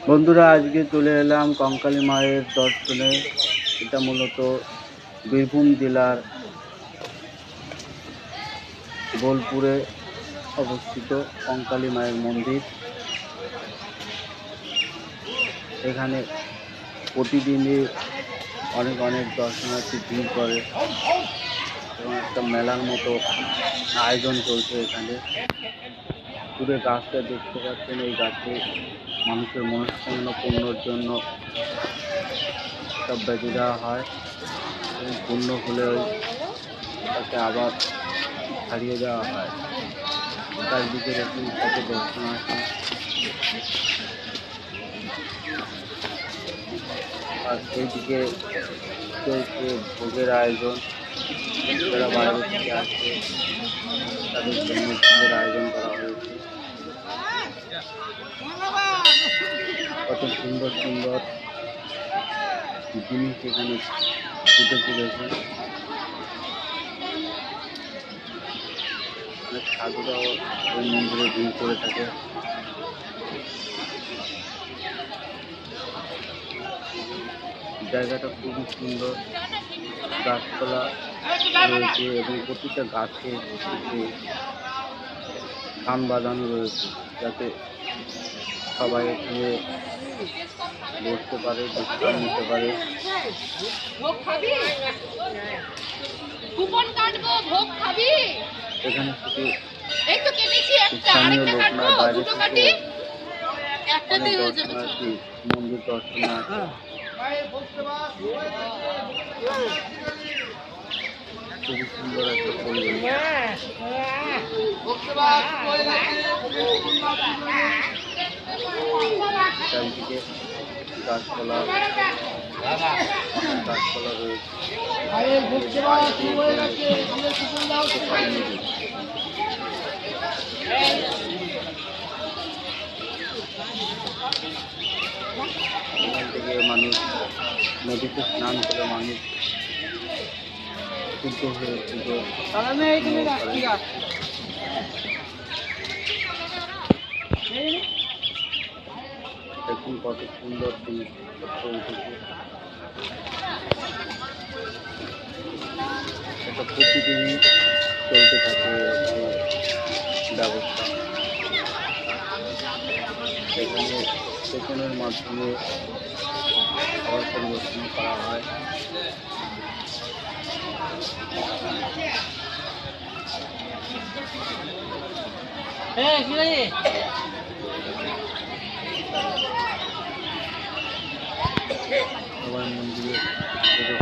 বন্ধুরা, আজকে চলে এলাম কঙ্কালী মায়ের দর্শনে। এটা মূলত বীরভূম জেলার বোলপুরে অবস্থিত কঙ্কালী মায়ের মন্দির। এখানে প্রতিদিনই অনেক অনেক দর্শনার্থী ভিড় করে এবং একটা মেলার মতো আয়োজন চলছে এখানে। পুরো গাছটা দেখতে পাচ্ছেন, এই গাছে মানুষের মনস্কামনা পূর্ণর জন্য সব বেঁধে দেওয়া হয়। এবং পূর্ণ হলে তাকে আবার ছাড়িয়ে দেওয়া হয়। চারদিকে দেখুন কত দর্শনার্থী আর এইদিকে চলছে ভোগের আয়োজন। যারা বাইরে থেকে আসছে, তাদের জন্য ভোগের আয়োজন করা হয়েছে। কত সুন্দর সুন্দর জিনিস এখানে ফুটেছে দেখুন অনেক সাধুরাও ওই মন্দিরে ভিড় করে থাকে। জায়গাটা খুবই সুন্দর। গাছপালা রয়েছে এবং প্রতিটা গাছে যে ধান বাঁধানো রয়েছে যাতে সবাই এখানে বসতে পারে বিশ্রাম নিতে পারে। কুপন কাটবো ভোগ খাবি? এখানে শুধু এই তো একটা স্থানীয় আরেকটা কাটবো দুটো কাটি? একটাতেই হয়ে যাবে মন্দির দর্শনে আসে খুবই সুন্দর একটা পরিবেশ। চারিদিকে গাছপালা গাছপালা রয়েছে। এখান থেকে মানুষ নদীতে স্নান করে মানুষ শুদ্ধ হয়ে পুজো দেখুন কত সুন্দর জিনিসপত্র প্রতিদিনই চলতে থাকে ব্যবস্থা। এখানে স্টেশনের মাধ্যমে খাবার পরিবেশন করা হয়। সবাই মন্দিরে